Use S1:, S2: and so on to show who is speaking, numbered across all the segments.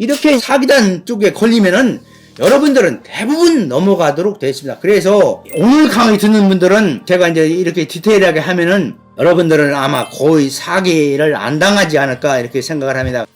S1: 이렇게 사기단 쪽에 걸리면은 여러분들은 대부분 넘어가도록 되어 있습니다. 그래서 오늘 강의 듣는 분들은 제가 이제 이렇게 디테일하게 하면은 여러분들은 아마 거의 사기를 안 당하지 않을까 이렇게 생각을 합니다.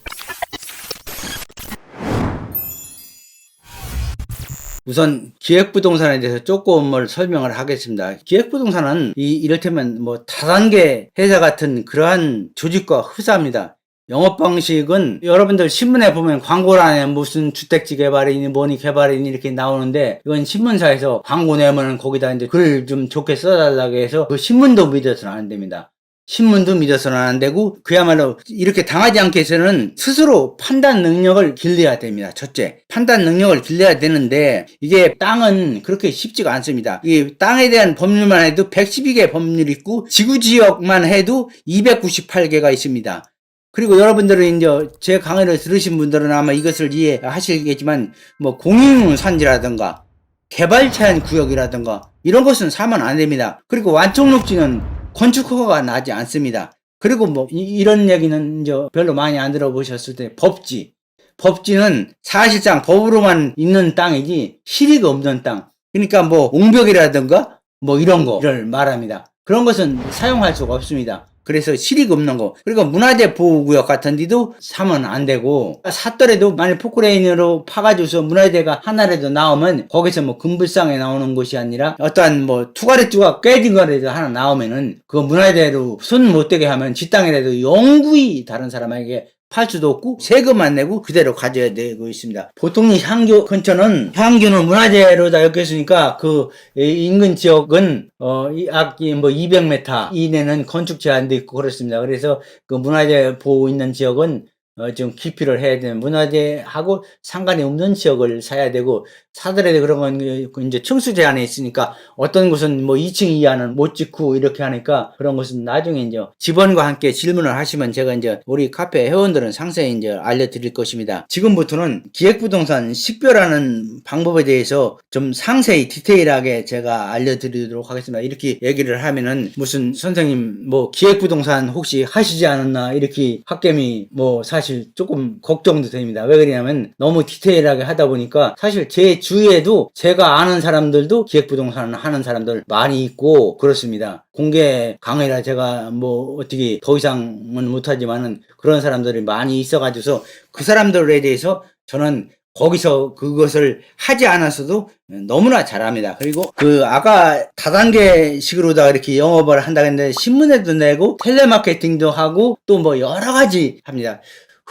S1: 우선 기획부동산에 대해서 조금을 설명을 하겠습니다. 기획부동산은 이 이를테면 뭐 다단계 회사 같은 그러한 조직과 흡사합니다. 영업 방식은 여러분들 신문에 보면 광고란에 무슨 주택지 개발이니 뭐니 개발이니 이렇게 나오는데 이건 신문사에서 광고 내면은 거기다 이제 글 좀 좋게 써달라고 해서 그 신문도 믿어서는 안 됩니다. 신문도 믿어서는 안 되고 그야말로 이렇게 당하지 않게 해서는 스스로 판단 능력을 길러야 됩니다. 첫째, 판단 능력을 길러야 되는데 이게 땅은 그렇게 쉽지가 않습니다. 이 땅에 대한 법률만 해도 112개 법률이 있고 지구 지역만 해도 298개가 있습니다. 그리고 여러분들은 이제 제 강의를 들으신 분들은 아마 이것을 이해하시겠지만 뭐 공유 산지라든가 개발 제한 구역이라든가 이런 것은 사면 안 됩니다. 그리고 완충록지는 건축 허가가 나지 않습니다. 그리고 뭐 이, 런 얘기는 이제 별로 많이 안 들어보셨을 때 법지 법지는 사실상 법으로만 있는 땅이지 실익 없는 땅. 그러니까 뭐 옹벽이라든가 뭐 이런 거를 말합니다. 그런 것은 사용할 수가 없습니다. 그래서 실익 없는 거. 그리고 문화재 보호구역 같은 데도 사면 안 되고, 샀더라도 만약 포크레인으로 파가지고서 문화재가 하나라도 나오면, 거기서 뭐 금불상에 나오는 것이 아니라, 어떠한 뭐 투가리뚜가 깨진 거라도 하나 나오면은, 그 문화재로 손 못 대게 하면, 지 땅이라도 영구히 다른 사람에게 팔 수도 없고 세금만 내고 그대로 가져야 되고 있습니다. 보통 이 향교 근처는 향교는 문화재로 다 엮였으니까 그 인근 지역은 어이악뭐 200m 이내는 건축 제한도 있고 그렇습니다. 그래서 그 문화재 보호 있는 지역은 어, 좀 기피를 해야 되는 문화재하고 상관이 없는 지역을 사야 되고 사더라도 그런 건그 이제 층수 제한에 있으니까 어떤 곳은 뭐 2층 이하는 못 짓고 이렇게 하니까 그런 것은 나중에 이제 직원과 함께 질문을 하시면 제가 이제 우리 카페 회원들은 상세히 이제 알려드릴 것입니다. 지금부터는 기획부동산 식별하는 방법에 대해서 좀 상세히 디테일하게 제가 알려드리도록 하겠습니다. 이렇게 얘기를 하면은 무슨 선생님 뭐 기획부동산 혹시 하시지 않았나 이렇게 학gem이 뭐 사실 조금 걱정도 됩니다. 왜 그러냐면 너무 디테일하게 하다 보니까 사실 제 주위에도 제가 아는 사람들도 기획부동산 하는 사람들 많이 있고 그렇습니다. 공개 강의라 제가 뭐 어떻게 더 이상은 못하지만은 그런 사람들이 많이 있어가지고서 그 사람들에 대해서 저는 거기서 그것을 하지 않았어도 너무나 잘합니다. 그리고 그 아까 다단계식으로다 이렇게 영업을 한다고 했는데 신문에도 내고 텔레마케팅도 하고 또 뭐 여러 가지 합니다.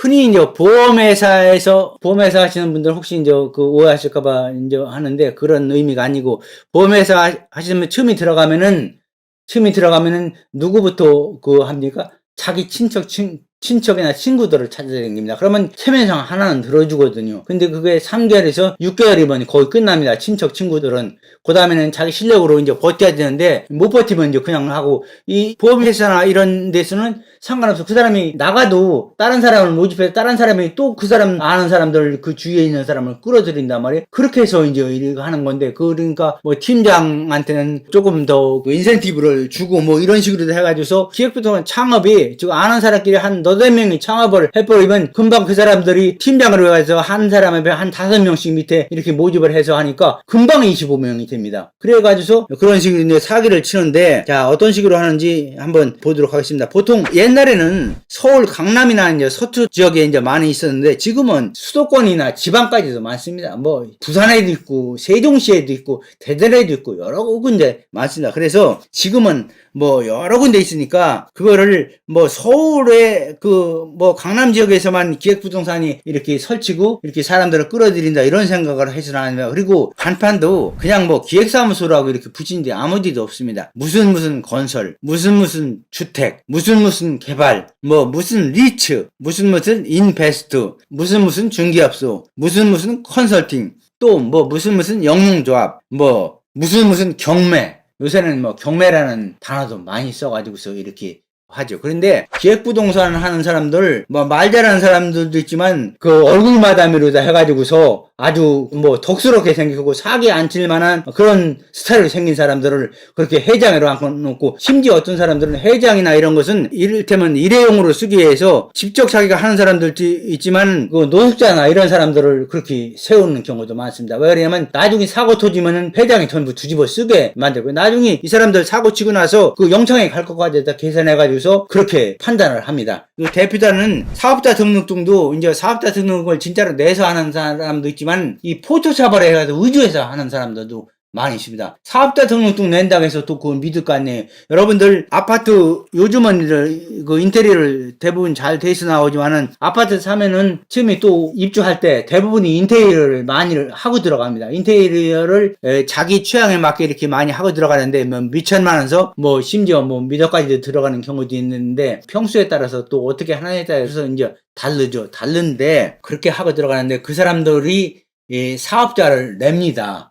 S1: 흔히 이제 보험회사에서 보험회사 하시는 분들 혹시 이제 그 오해하실까봐 이제 하는데 그런 의미가 아니고 보험회사 하시면 처음에 들어가면은 처음에 들어가면은 누구부터 그 합니까? 자기 친척 친 친척이나 친구들을 찾아다닙니다. 그러면 세면상 하나는 들어주거든요. 근데 그게 3개월에서 6개월이면 거의 끝납니다. 친척 친구들은. 그 다음에는 자기 실력으로 이제 버텨야 되는데 못 버티면 이제 그냥 하고 이 보험회사나 이런 데서는 상관없어. 그 사람이 나가도 다른 사람을 모집해서 다른 사람이 또 그 사람 아는 사람들 그 주위에 있는 사람을 끌어들인단 말이에요. 그렇게 해서 이제 이렇게 하는 건데 그러니까 뭐 팀장한테는 조금 더그 인센티브를 주고 뭐 이런 식으로 해가지고서 기획부동산 창업이 지금 아는 사람끼리 한너 댓 명이 창업을 해버리면 금방 그 사람들이 팀장으로 해서 한 사람에 한 다섯 명씩 밑에 이렇게 모집을 해서 하니까 금방 25명이 됩니다. 그래가지고서 그런 식으로 이제 사기를 치는데 자 어떤 식으로 하는지 한번 보도록 하겠습니다. 보통 옛날에는 서울 강남이나 이제 서초 지역에 이제 많이 있었는데 지금은 수도권이나 지방까지도 많습니다. 뭐 부산에도 있고 세종시에도 있고 대전에도 있고 여러 군데 많습니다. 그래서 지금은 뭐 여러 군데 있으니까 그거를 뭐 서울에 그 뭐 강남 지역에서만 기획부동산이 이렇게 설치고 이렇게 사람들을 끌어들인다 이런 생각을 해서는 아닙니다. 그리고 간판도 그냥 뭐 기획사무소라고 이렇게 붙인 데 아무 데도 없습니다. 무슨 무슨 건설, 무슨 무슨 주택, 무슨 무슨 개발, 뭐 무슨 리츠, 무슨 무슨 인베스트, 무슨 무슨 중개업소, 무슨 무슨 컨설팅, 또 뭐 무슨 무슨 영농조합, 뭐 무슨 무슨 경매, 요새는 뭐 경매라는 단어도 많이 써가지고서 이렇게 하죠. 그런데 기획부동산 하는 사람들, 뭐 말 잘하는 사람들도 있지만 그 얼굴 마담이로 다 해가지고서 아주 뭐 덕스럽게 생기고 사기 안 칠 만한 그런 스타일로 생긴 사람들을 그렇게 회장으로 앉혀놓고 심지어 어떤 사람들은 회장이나 이런 것은 이를테면 일회용으로 쓰기 위해서 직접 자기가 하는 사람들도 있지만 그 노숙자나 이런 사람들을 그렇게 세우는 경우도 많습니다. 왜 그러냐면 나중에 사고 터지면은 회장이 전부 뒤집어 쓰게 만들고 나중에 이 사람들 사고 치고 나서 그 영창에 갈 것까지 다 계산해가지고서 그렇게 판단을 합니다. 그 대표단은 사업자 등록증도 이제 사업자 등록을 진짜로 내서 하는 사람도 있지만 이 포토샵을 해가지고 의주해서 하는 사람들도 많이 있습니다. 사업자 등록증 낸다고 해서 또 그건 믿을 거 아니에요. 여러분들 아파트 요즘은 그 인테리어를 대부분 잘 돼 있어 나오지만은 아파트 사면은 처음에 또 입주할 때 대부분이 인테리어를 많이 하고 들어갑니다. 인테리어를 에, 자기 취향에 맞게 이렇게 많이 하고 들어가는데 뭐 미천만 원서 뭐 심지어 뭐 미터까지도 들어가는 경우도 있는데 평수에 따라서 또 어떻게 하나에 따라서 이제 다르죠. 다른데 그렇게 하고 들어가는데 그 사람들이 이 사업자를 냅니다.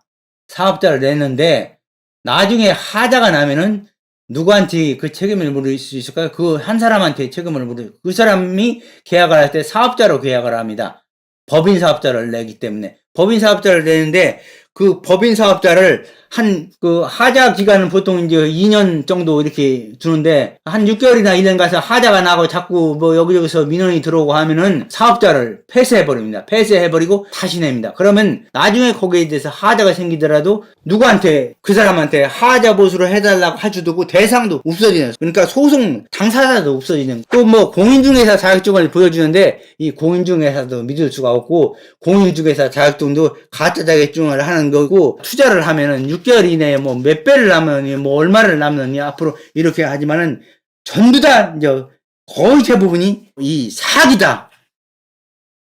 S1: 사업자를 냈는데 나중에 하자가 나면은 누구한테 그 책임을 물을 수 있을까요? 그 한 사람한테 책임을 물을 그 사람이 계약을 할 때 사업자로 계약을 합니다. 법인 사업자를 내기 때문에 법인 사업자를 내는데 그 법인 사업자를 한 그 하자 기간은 보통 이제 2년 정도 이렇게 두는데 한 6개월이나 1년 가서 하자가 나고 자꾸 뭐 여기저기서 민원이 들어오고 하면은 사업자를 폐쇄해 버립니다. 폐쇄해 버리고 다시 냅니다. 그러면 나중에 거기에 대해서 하자가 생기더라도 누구한테 그 사람한테 하자 보수를 해달라고 하주두고 대상도 없어지는 그러니까 소송 당사자도 없어지는 또 뭐 공인중개사 자격증을 보여주는데 이 공인중개사도 믿을 수가 없고 공인중개사 자격증도 가짜 자격증을 하는 거고 투자를 하면은 6개월 이내에 뭐 몇 배를 남으니 뭐 얼마를 남느니 앞으로 이렇게 하지만은 전부 다 이제 거의 대부분이 이 사기다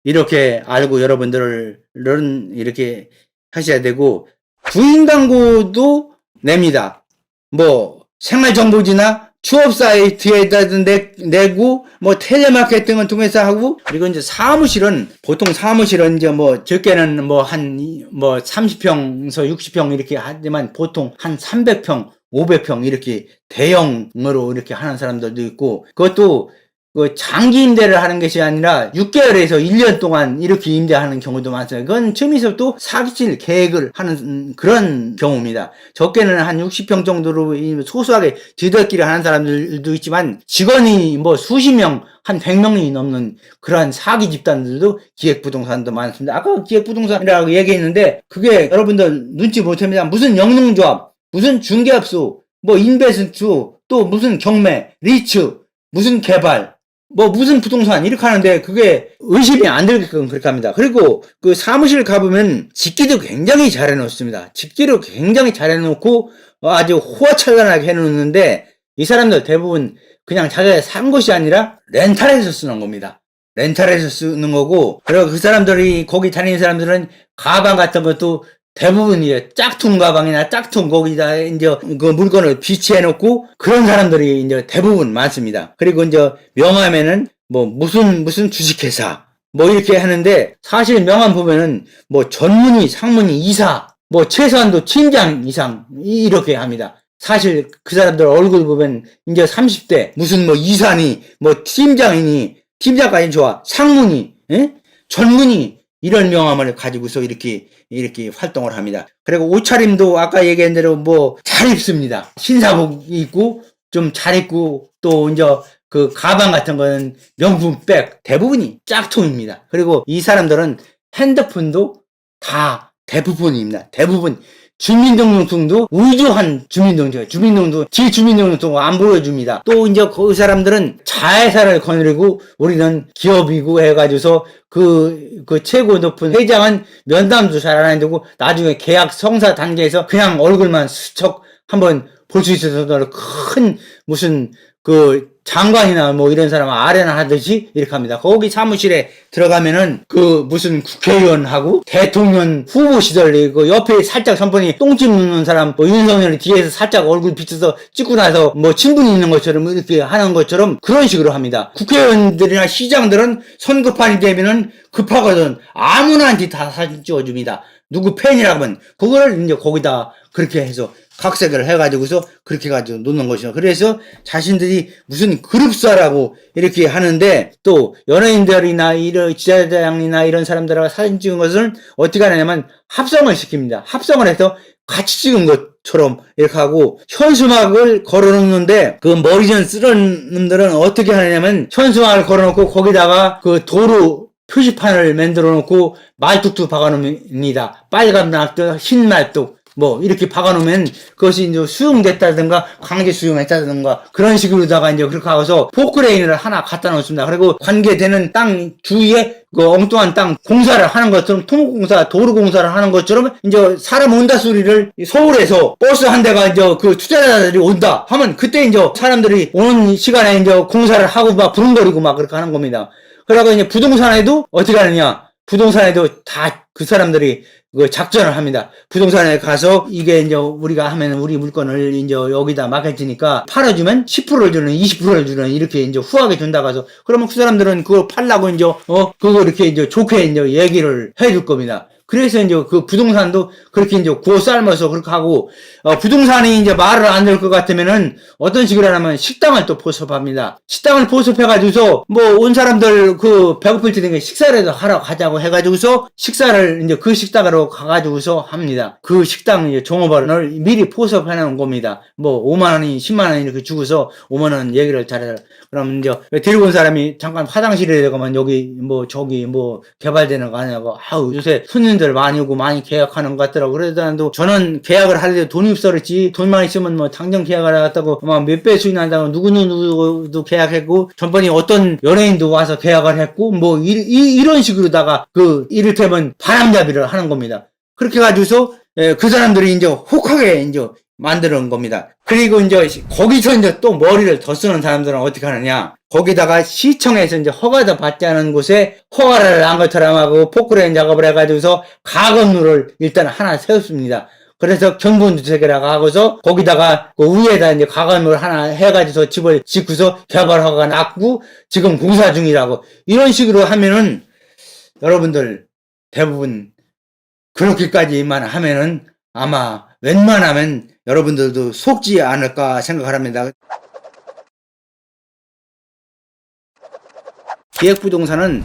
S1: 이렇게 알고 여러분들은 이렇게 하셔야 되고 구인 광고도 냅니다. 뭐 생활정보지나 취업 사이트에다 내, 내고 뭐 텔레마케팅을 통해서 하고 그리고 이제 사무실은 보통 사무실은 이제 뭐 적게는 뭐한뭐 30평에서 60평 이렇게 하지만 보통 한 300평 500평 이렇게 대형으로 이렇게 하는 사람들도 있고 그것도 그 장기 임대를 하는 것이 아니라 6개월에서 1년 동안 이렇게 임대하는 경우도 많습니다. 그건 처음에서 또 사기칠 계획을 하는 그런 경우입니다. 적게는 한 60평 정도로 이 소소하게 뒤덮기를 하는 사람들도 있지만 직원이 뭐 수십 명, 한 100명이 넘는 그러한 사기 집단들도 기획부동산도 많습니다. 아까 기획부동산이라고 얘기했는데 그게 여러분들 눈치 못 챕니다. 무슨 영농조합, 무슨 중개업소, 뭐 인베스트, 또 무슨 경매, 리츠, 무슨 개발, 뭐 무슨 부동산 이렇게 하는데 그게 의심이 안 들게끔 그렇게 합니다. 그리고 그 사무실 가보면 집기도 굉장히 잘 해놓습니다. 집기를 굉장히 잘 해놓고 아주 호화찬란하게 해놓는데 이 사람들 대부분 그냥 자기가 산 것이 아니라 렌탈해서 쓰는 겁니다. 렌탈해서 쓰는 거고 그리고 그 사람들이 거기 다니는 사람들은 가방 같은 것도 대부분 이제 짝퉁 가방이나 짝퉁 거기다 이제 그 물건을 비치해 놓고 그런 사람들이 이제 대부분 많습니다. 그리고 이제 명함에는 뭐 무슨 무슨 주식회사 뭐 이렇게 하는데 사실 명함 보면은 뭐 전문의, 상문의, 이사 뭐 최소한도 팀장 이상 이렇게 합니다. 사실 그 사람들 얼굴 보면 이제 30대 무슨 뭐 이사니 뭐 팀장이니 팀장까지 좋아 상문이 예? 전문의 이런 명함을 가지고서 이렇게 이렇게 활동을 합니다. 그리고 옷차림도 아까 얘기한 대로 뭐 잘 입습니다. 신사복 입고 좀 잘 입고 또 이제 그 가방 같은 거는 명품 백 대부분이 짝퉁입니다. 그리고 이 사람들은 핸드폰도 다 대부분입니다. 대부분 주민등록증도 우주한 주민등록증, 주민등록증, 제 주민등록증 안 보여줍니다. 또 이제 그 사람들은 자회사를 거느리고 우리는 기업이고 해가지고서 그, 그 최고 높은 회장은 면담도 잘 안 해주고 나중에 계약 성사 단계에서 그냥 얼굴만 스쳐 한번 볼 수 있어서 큰 무슨 그 장관이나 뭐 이런 사람 아레나 하듯이 이렇게 합니다. 거기 사무실에 들어가면은 그 무슨 국회의원하고 대통령 후보 시절 그 옆에 살짝 선분이 똥집 묻는 사람 뭐 윤석열이 뒤에서 살짝 얼굴 비춰서 찍고 나서 뭐 친분이 있는 것처럼 이렇게 하는 것처럼 그런 식으로 합니다. 국회의원들이나 시장들은 선거판이 되면은 급하거든 아무나한테 다 사진 찍어줍니다. 누구 팬이라고 하면 그걸 이제 거기다 그렇게 해서 각색을 해가지고서 그렇게 가지고 놓는 것이죠. 그래서 자신들이 무슨 그룹사라고 이렇게 하는데 또 연예인들이나 이런 기자장이나 이런 사람들하고 사진 찍은 것을 어떻게 하냐면 합성을 시킵니다. 합성을 해서 같이 찍은 것처럼 이렇게 하고 현수막을 걸어놓는데 그 머리 좀 쓰는 놈들은 어떻게 하냐면 현수막을 걸어놓고 거기다가 그 도로 표지판을 만들어 놓고 말뚝도 박아 놓습니다. 빨간 말뚝, 흰 말뚝, 뭐, 이렇게 박아 놓으면 그것이 이제 수용됐다든가 강제 수용했다든가 그런 식으로다가 이제 그렇게 하고서 포크레인을 하나 갖다 놓습니다. 그리고 관계되는 땅 주위에 그 엉뚱한 땅 공사를 하는 것처럼 토목공사, 도로공사를 하는 것처럼 이제 사람 온다 소리를 서울에서 버스 한 대가 이제 그 투자자들이 온다 하면 그때 이제 사람들이 오는 시간에 이제 공사를 하고 막 부릉거리고 막 그렇게 하는 겁니다. 그러고 이제 부동산에도 어떻게 하느냐? 부동산에도 다 그 사람들이 그 작전을 합니다. 부동산에 가서 이게 이제 우리가 하면 우리 물건을 이제 여기다 맡겨지니까 팔아주면 10%를 주는 20%를 주는 이렇게 이제 후하게 준다고 해서 그러면 그 사람들은 그걸 팔라고 이제 어 그거 이렇게 이제 좋게 이제 얘기를 해줄 겁니다. 그래서 이제 그 부동산도 그렇게 이제 구워 삶아서 그렇게 하고 어, 부동산이 이제 말을 안 들 것 같으면은 어떤 식으로 하냐면 식당을 또 포섭합니다. 식당을 포섭해가지고서 뭐 온 사람들 그 배고플 때니까 식사라도 하러 가자고 해가지고서 식사를 이제 그 식당으로 가가지고서 합니다. 그 식당 이제 종업원을 미리 포섭해 놓은 겁니다. 뭐 5만 원이 10만 원 이렇게 주고서 5만 원 얘기를 잘해. 그럼 이제 데리고 온 사람이 잠깐 화장실에 가면 여기 뭐 저기 뭐 개발되는 거 아니냐고 아우 요새 손님 들 많이 오고 많이 계약하는 것 같더라고. 그러더라도 저는 계약을 할때 돈이 없어졌지. 돈만 있으면 뭐 당장 계약을 하겠다고 막 몇 배 수익 난다고 누구누구도 계약했고 전번에 어떤 연예인도 와서 계약을 했고 뭐 이, 이, 이런 식으로다가 그 이를테면 바람잡이를 하는 겁니다. 그렇게 가지고서 예, 그 사람들이 이제 혹하게 이제 만드는 겁니다. 그리고 이제 거기서 이제 또 머리를 더 쓰는 사람들은 어떻게 하느냐? 거기다가 시청에서 이제 허가도 받지 않은 곳에 허가를 안 것처럼 하고 포크레인 작업을 해가지고서 가건물을 일단 하나 세웠습니다. 그래서 경분주택이라고 하고서 거기다가 그 위에다 이제 가건물 하나 해가지고서 집을 짓고서 개발허가 났고 지금 공사 중이라고 이런 식으로 하면은 여러분들 대부분 그렇게까지만 하면은 아마 웬만하면 여러분들도 속지 않을까 생각을 합니다. 기획부동산은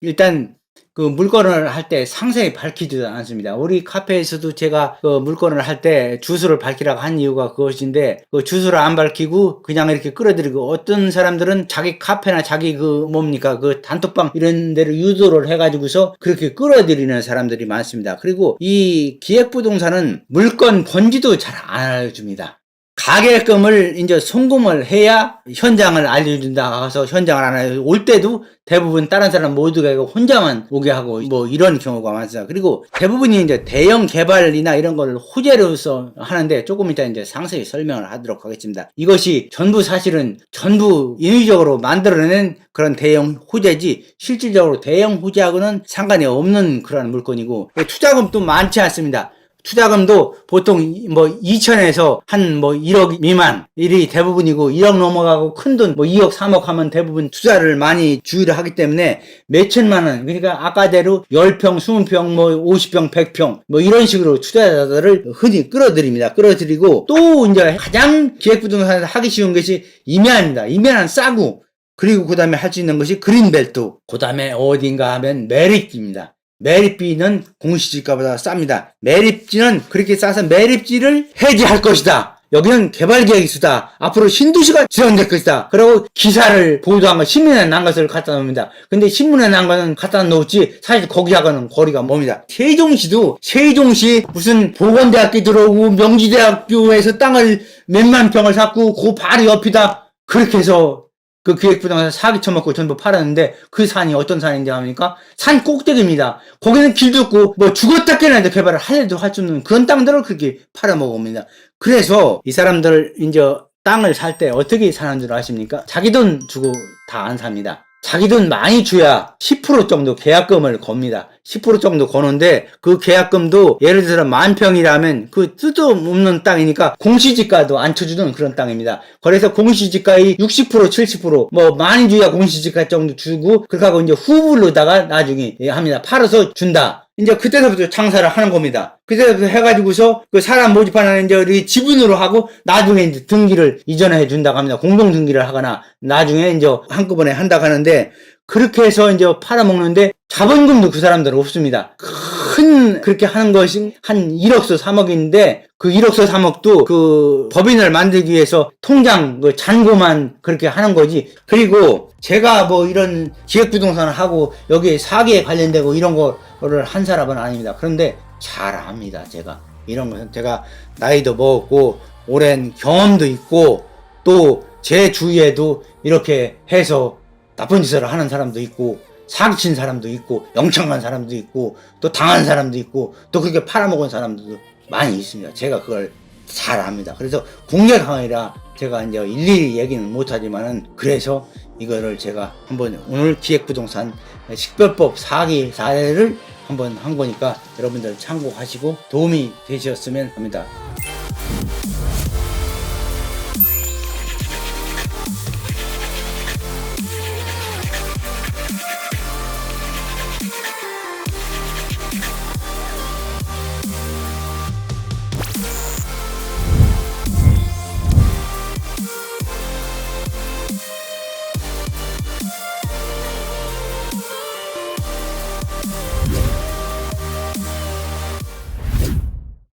S1: 일단 그 물건을 할 때 상세히 밝히지도 않습니다. 우리 카페에서도 제가 그 물건을 할 때 주소를 밝히라고 한 이유가 그것인데 그 주소를 안 밝히고 그냥 이렇게 끌어들이고 어떤 사람들은 자기 카페나 자기 그 뭡니까 그 단톡방 이런 데를 유도를 해가지고서 그렇게 끌어들이는 사람들이 많습니다. 그리고 이 기획부동산은 물건 번지도 잘 안 알려줍니다. 가게금을 이제 송금을 해야 현장을 알려준다 해서 현장을 안 해요. 올 때도 대부분 다른 사람 모두가 혼자만 오게 하고 뭐 이런 경우가 많습니다. 그리고 대부분이 이제 대형 개발이나 이런 걸 호재로서 하는데 조금 이따 이제 상세히 설명을 하도록 하겠습니다. 이것이 전부 사실은 전부 인위적으로 만들어낸 그런 대형 호재지 실질적으로 대형 호재하고는 상관이 없는 그런 물건이고 투자금도 많지 않습니다. 투자금도 보통 뭐 2천에서 한 뭐 1억 미만 일이 대부분이고 1억 넘어가고 큰 돈 뭐 2억 3억 하면 대부분 투자를 많이 주의를 하기 때문에 몇 천만 원 그러니까 아까대로 10평 20평 뭐 50평 100평 뭐 이런 식으로 투자자들을 흔히 끌어들입니다. 끌어들이고 또 이제 가장 기획부동산에서 하기 쉬운 것이 임야입니다. 임야는 싸고 그리고 그 다음에 할 수 있는 것이 그린벨트 그 다음에 어딘가 하면 매립지입니다 매립비는 공시지가보다 쌉니다. 매립지는 그렇게 싸서 매립지를 해지할 것이다. 여기는 개발계획이 수다. 앞으로 신도시가 지정될 것이다. 그리고 기사를 보도한 거, 신문에 난 것을 갖다 놓습니다. 근데 신문에 난 거는 갖다 놓지, 사실 거기하고는 거리가 멉니다. 세종시도, 세종시 무슨 보건대학교 들어오고, 명지대학교에서 땅을 몇만 평을 샀고, 그 바로 옆이다. 그렇게 해서 그 기획부동산 사기 쳐먹고 전부 팔았는데 그 산이 어떤 산인지 아십니까? 산 꼭대기입니다. 거기는 길도 없고 뭐 죽었다 깨어나도 개발을 하려도 할 수 없는 그런 땅들을 그렇게 팔아먹습니다. 그래서 이 사람들 이제 땅을 살 때 어떻게 사는 줄 아십니까? 자기 돈 주고 다 안 삽니다. 자기 돈 많이 줘야 10% 정도 계약금을 겁니다. 10% 정도 거는데 그 계약금도 예를 들어 만 평이라면 그 뜻도 없는 땅이니까 공시지가도 안 쳐주는 그런 땅입니다. 그래서 공시지가의 60% 70%뭐 많이 줘야 공시지가 정도 주고 그렇게 하고 이제 후불로다가 나중에 예, 합니다. 팔아서 준다. 이제 그때서부터 장사를 하는 겁니다. 그때부터 해가지고서 그 사람 모집하는 이제 우리 지분으로 하고 나중에 이제 등기를 이전해 준다고 합니다. 공동 등기를 하거나 나중에 이제 한꺼번에 한다고 하는데 그렇게 해서 이제 팔아먹는데 자본금도 그 사람들은 없습니다. 큰 그렇게 하는 것이 한 1억서 3억인데 그 1억서 3억도 그 법인을 만들기 위해서 통장 그 잔고만 그렇게 하는 거지. 그리고 제가 뭐 이런 기획부동산을 하고 여기에 사기에 관련되고 이런 거를 한 사람은 아닙니다. 그런데 잘 압니다. 제가 이런 것은 제가 나이도 먹었고 오랜 경험도 있고 또 제 주위에도 이렇게 해서 나쁜 짓을 하는 사람도 있고 사기친 사람도 있고 영창간 사람도 있고 또 당한 사람도 있고 또 그렇게 팔아먹은 사람들도 많이 있습니다. 제가 그걸 잘 압니다. 그래서 공개 강의라 제가 이제 일일이 얘기는 못하지만은 그래서 이거를 제가 한번 오늘 기획부동산 식별법 사기 사례를 한번 한 거니까 여러분들 참고하시고 도움이 되셨으면 합니다.